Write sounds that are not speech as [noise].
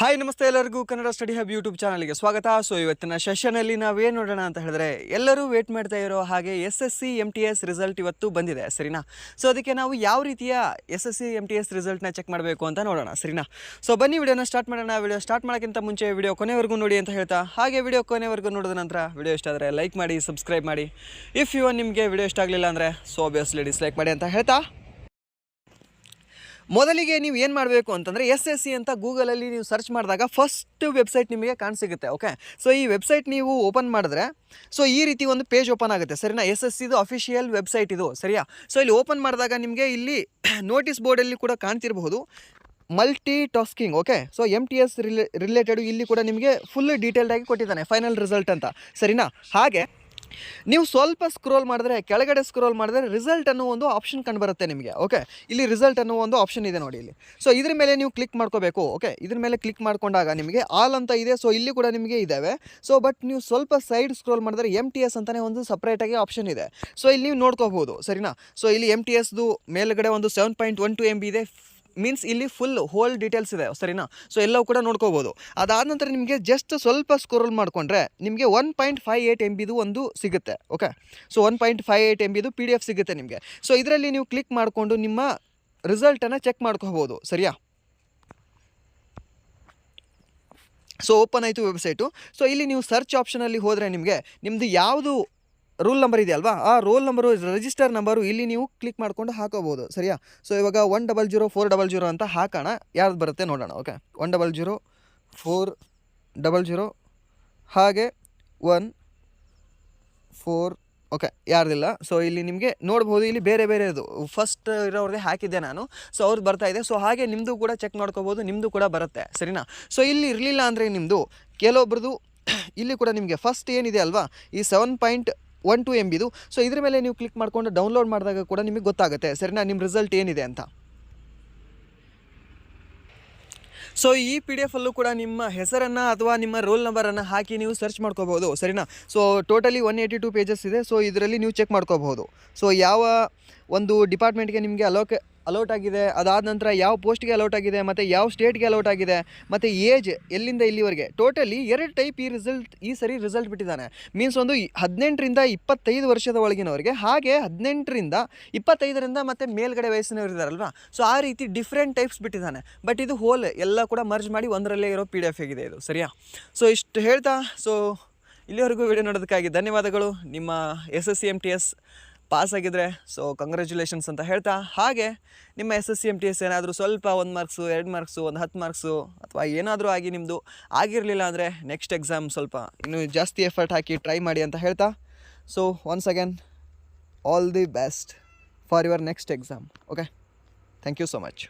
Hi ನಮಸ್ತೆ ಎಲ್ಲರಿಗೂ. Kannada study hub YouTube ಚಾನಲ್ಗೆ ಸ್ವಾಗತ. ಸೊ ಇವತ್ತಿನ ಸೆಷನಲ್ಲಿ ನಾವೇನು ನೋಡೋಣ ಅಂತ ಹೇಳಿದ್ರೆ, ಎಲ್ಲರೂ ವೇಟ್ ಮಾಡ್ತಾ ಇರೋ ಹಾಗೆ S S C M T S result ಇವತ್ತು ಬಂದಿದೆ, ಸರಿನಾ? ಸೊ ಅದಕ್ಕೆ ನಾವು ಯಾವ ರೀತಿಯ S S C M T S ರಿಸಲ್ಟ್ನ check ಮಾಡಬೇಕು ಅಂತ ನೋಡೋಣ, ಸರಿನಾ? ಸೊ ಬನ್ನಿ ವಿಡಿಯೋನ ಸ್ಟಾರ್ಟ್ ಮಾಡೋಣ. ವಿಡಿಯೋ ಸ್ಟಾರ್ಟ್ ಮಾಡೋಕ್ಕಿಂತ ಮುಂಚೆ ವಿಡಿಯೋ ಕೊನೆವರೆಗೂ ನೋಡಿ ಅಂತ ಹೇಳ್ತಾ, ಹಾಗೆ ವಿಡಿಯೋ ಕೊನೆವರೆಗೂ ನೋಡಿದ ನಂತರ ವಿಡಿಯೋ ಇಷ್ಟ ಆದರೆ ಲೈಕ್ ಮಾಡಿ ಸಬ್ಸ್ಕ್ರೈಬ್ ಮಾಡಿ. ಇಫ್ ಯು ನಿಮಗೆ ವಿಡಿಯೋ ಇಷ್ಟ ಆಗಲಿಲ್ಲ ಅಂದರೆ ಸೊ ಆಬ್ವಿಯಸ್ಲಿ ಡಿಸ್ಲೈಕ್ ಮಾಡಿ ಅಂತ ಹೇಳ್ತಾ. ಮೊದಲಿಗೆ ನೀವು ಏನು ಮಾಡಬೇಕು ಅಂತಂದರೆ ಎಸ್ ಎಸ್ ಸಿ ಅಂತ ಗೂಗಲಲ್ಲಿ ನೀವು ಸರ್ಚ್ ಮಾಡಿದಾಗ ಫಸ್ಟ್ ವೆಬ್ಸೈಟ್ ನಿಮಗೆ ಕಾಣಿಸಿಗುತ್ತೆ ಓಕೆ ಸೊ ಈ ವೆಬ್ಸೈಟ್ ನೀವು ಓಪನ್ ಮಾಡಿದ್ರೆ ಸೊ ಈ ರೀತಿ ಒಂದು ಪೇಜ್ ಓಪನ್ ಆಗುತ್ತೆ. ಸರಿನಾ? ಎಸ್ ಎಸ್ ಸಿದು ಅಫಿಷಿಯಲ್ ವೆಬ್ಸೈಟ್ ಇದು, ಸರಿಯಾ? ಸೊ ಇಲ್ಲಿ ಓಪನ್ ಮಾಡಿದಾಗ ನಿಮಗೆ ಇಲ್ಲಿ [coughs] ನೋಟಿಸ್ ಬೋರ್ಡಲ್ಲಿ ಕೂಡ ಕಾಣ್ತಿರಬಹುದು. Multi tasking okay so M T S relay related ಇಲ್ಲಿ ಕೂಡ ನಿಮಗೆ ಫುಲ್ ಡೀಟೇಲ್ಡ್ ಆಗಿ ಕೊಟ್ಟಿದ್ದಾನೆ ಫೈನಲ್ ರಿಸಲ್ಟ್ ಅಂತ. ಸರಿನಾ? ಹಾಗೆ ನೀವು ಸ್ವಲ್ಪ ಸ್ಕ್ರೋಲ್ ಮಾಡಿದ್ರೆ, ಕೆಳಗಡೆ ಸ್ಕ್ರೋಲ್ ಮಾಡಿದ್ರೆ ರಿಸಲ್ಟ್ ಅನ್ನೋ ಒಂದು ಆಪ್ಷನ್ ಕಂಡುಬರುತ್ತೆ ನಿಮಗೆ ಓಕೆ ಇಲ್ಲಿ ರಿಸಲ್ಟ್ ಅನ್ನೋ ಒಂದು ಆಪ್ಷನ್ ಇದೆ ನೋಡಿ ಇಲ್ಲಿ. ಸೊ ಇದ್ರ ಮೇಲೆ ನೀವು ಕ್ಲಿಕ್ ಮಾಡ್ಕೋಬೇಕು ಓಕೆ ಇದ್ರ ಮೇಲೆ ಕ್ಲಿಕ್ ಮಾಡ್ಕೊಂಡಾಗ ನಿಮಗೆ ಆಲ್ ಅಂತ ಇದೆ ಸೊ ಇಲ್ಲಿ ಕೂಡ ನಿಮಗೆ ಇದ್ದಾವೆ ಸೊ ಬಟ್ ನೀವು ಸ್ವಲ್ಪ ಸೈಡ್ ಸ್ಕ್ರೋಲ್ ಮಾಡಿದ್ರೆ ಎಂ ಟಿ ಎಸ್ ಅಂತಲೇ ಒಂದು ಸಪ್ರೇಟಾಗಿ ಆಪ್ಷನ್ ಇದೆ. ಸೊ ಇಲ್ಲಿ ನೀವು ನೋಡ್ಕೋಬಹುದು, ಸರಿನಾ? ಸೊ ಇಲ್ಲಿ ಎಂ ಟಿ ಎಸ್ದು ಮೇಲ್ಗಡೆ ಒಂದು seven point one two M B ಇದೆ ಮೀನ್ಸ್ ಇಲ್ಲಿ ಫುಲ್ ಹೋಲ್ ಡೀಟೇಲ್ಸ್ ಇದೆ, ಸರಿನಾ? ಸೊ ಎಲ್ಲವೂ ಕೂಡ ನೋಡ್ಕೋಬೋದು. ಅದಾದ ನಂತರ ನಿಮಗೆ ಜಸ್ಟ್ ಸ್ವಲ್ಪ ಸ್ಕ್ರೋಲ್ ಮಾಡಿಕೊಂಡ್ರೆ ನಿಮಗೆ one point five eight M ಬಿದು ಒಂದು ಸಿಗುತ್ತೆ okay so one point five eight M ಬಿದು P D F ಸಿಗುತ್ತೆ ನಿಮಗೆ. ಸೊ ಇದರಲ್ಲಿ ನೀವು ಕ್ಲಿಕ್ ಮಾಡಿಕೊಂಡು ನಿಮ್ಮ ರಿಸಲ್ಟನ್ನು ಚೆಕ್ ಮಾಡ್ಕೋಬೋದು, ಸರಿಯಾ? ಸೊ ಓಪನ್ ಆಯಿತು ವೆಬ್ಸೈಟು ಸೊ ಇಲ್ಲಿ ನೀವು ಸರ್ಚ್ ಆಪ್ಷನಲ್ಲಿ ಹೋದರೆ ನಿಮಗೆ ನಿಮ್ಮದು ಯಾವುದು ರೂಲ್ ನಂಬರ್ ಇದೆ ಅಲ್ವಾ? ಆ ರೋಲ್ ನಂಬರು ರಿಜಿಸ್ಟರ್ ನಂಬರು ಇಲ್ಲಿ ನೀವು ಕ್ಲಿಕ್ ಮಾಡ್ಕೊಂಡು ಹಾಕೋಬೋದು, ಸರಿಯಾ? ಸೊ ಇವಾಗ one double zero four double zero ಅಂತ ಹಾಕೋಣ. ಯಾವ್ದು ಬರುತ್ತೆ ನೋಡೋಣ okay one double zero four double zero ಹಾಗೆ ಒನ್ ಫೋರ್ ಓಕೆ ಯಾರ್ದಿಲ್ಲ? ಸೊ ಇಲ್ಲಿ ನಿಮಗೆ ನೋಡ್ಬೋದು, ಇಲ್ಲಿ ಬೇರೆ ಬೇರೆದು ಫಸ್ಟ್ ಇರೋರಿಗೆ ಹಾಕಿದ್ದೆ ನಾನು. ಸೊ ಅವ್ರದ್ದು ಬರ್ತಾ ಇದೆ. ಸೊ ಹಾಗೆ ನಿಮ್ಮದು ಕೂಡ ಚೆಕ್ ಮಾಡ್ಕೋಬೋದು ನಿಮ್ಮದು ಕೂಡ ಬರುತ್ತೆ, ಸರಿನಾ? ಸೊ ಇಲ್ಲಿ ಇರಲಿಲ್ಲ ಅಂದರೆ ನಿಮ್ಮದು ಕೆಲವೊಬ್ರದ್ದು ಇಲ್ಲಿ ಕೂಡ ನಿಮಗೆ ಫಸ್ಟ್ ಏನಿದೆ ಅಲ್ವಾ? ಈ seven point one two M ಬಿದು so ಇದ್ರ ಮೇಲೆ ನೀವು ಕ್ಲಿಕ್ ಮಾಡಿಕೊಂಡು ಡೌನ್ಲೋಡ್ ಮಾಡಿದಾಗ ಕೂಡ ನಿಮಗೆ ಗೊತ್ತಾಗುತ್ತೆ. ಸರಿನಾ? ನಿಮ್ಮ ರಿಸಲ್ಟ್ ಏನಿದೆ ಅಂತ. ಸೊ ಈ ಪಿ ಡಿ ಎಫಲ್ಲೂ ಕೂಡ ನಿಮ್ಮ ಹೆಸರನ್ನು ಅಥವಾ ನಿಮ್ಮ ರೋಲ್ ನಂಬರನ್ನು ಹಾಕಿ ನೀವು ಸರ್ಚ್ ಮಾಡ್ಕೋಬೋದು ಸರಿನಾ? So totally one eighty two pages ಇದೆ. ಸೊ ಇದರಲ್ಲಿ ನೀವು ಚೆಕ್ ಮಾಡ್ಕೋಬಹುದು. ಸೊ ಯಾವ ಒಂದು ಡಿಪಾರ್ಟ್ಮೆಂಟ್ಗೆ ನಿಮಗೆ ಅಲೋಕೆ ಅಲೌಟ್ ಆಗಿದೆ, ಅದಾದ ನಂತರ ಯಾವ ಪೋಸ್ಟ್ಗೆ ಅಲೌಟ್ ಆಗಿದೆ, ಮತ್ತು ಯಾವ ಸ್ಟೇಟ್ಗೆ ಅಲೌಟ್ ಆಗಿದೆ, ಮತ್ತು ಏಜ್ ಎಲ್ಲಿಂದ ಇಲ್ಲಿವರೆಗೆ. ಟೋಟಲಿ ಎರಡು ಟೈಪ್ ಈ ರಿಸಲ್ಟ್ ಈ ಸರಿ ರಿಸಲ್ಟ್ ಬಿಟ್ಟಿದ್ದಾನೆ. ಮೀನ್ಸ್ ಒಂದು ಹದಿನೆಂಟರಿಂದ ಇಪ್ಪತ್ತೈದು ವರ್ಷದ ಒಳಗಿನವರಿಗೆ, ಹಾಗೆ ಹದಿನೆಂಟರಿಂದ ಇಪ್ಪತ್ತೈದರಿಂದ ಮತ್ತು ಮೇಲ್ಗಡೆ ವಯಸ್ಸಿನವರು ಇದ್ದಾರಲ್ವಾ? ಸೊ ಆ ರೀತಿ ಡಿಫ್ರೆಂಟ್ ಟೈಪ್ಸ್ ಬಿಟ್ಟಿದ್ದಾನೆ. ಬಟ್ ಇದು ಹೋಲ್ ಎಲ್ಲ ಕೂಡ ಮರ್ಜ್ ಮಾಡಿ ಒಂದರಲ್ಲೇ ಇರೋ ಪಿ ಡಿ ಎಫ್ ಆಗಿದೆ ಇದು. ಸರಿಯಾ? ಸೊ ಇಷ್ಟು ಹೇಳ್ತಾ ಸೊ ಇಲ್ಲಿವರೆಗೂ ವಿಡಿಯೋ ನೋಡೋದಕ್ಕಾಗಿ ಧನ್ಯವಾದಗಳು. ನಿಮ್ಮ S S C M T S pass ಆಗಿದ್ರೆ ಸೊ ಕಂಗ್ರ್ಯಾಚುಲೇಷನ್ಸ್ ಅಂತ ಹೇಳ್ತಾ, ಹಾಗೆ ನಿಮ್ಮ S S C M T S ಏನಾದರೂ ಸ್ವಲ್ಪ ಒಂದು ಮಾರ್ಕ್ಸು ಎರಡು ಮಾರ್ಕ್ಸು ಒಂದು ಹತ್ತು ಮಾರ್ಕ್ಸು ಅಥವಾ ಏನಾದರೂ ಆಗಿ ನಿಮ್ಮದು ಆಗಿರಲಿಲ್ಲ ಅಂದರೆ ನೆಕ್ಸ್ಟ್ ಎಕ್ಸಾಮ್ ಸ್ವಲ್ಪ ಇನ್ನೂ ಜಾಸ್ತಿ ಎಫರ್ಟ್ ಹಾಕಿ ಟ್ರೈ ಮಾಡಿ ಅಂತ ಹೇಳ್ತಾ so once again all the best for your next exam okay thank you so much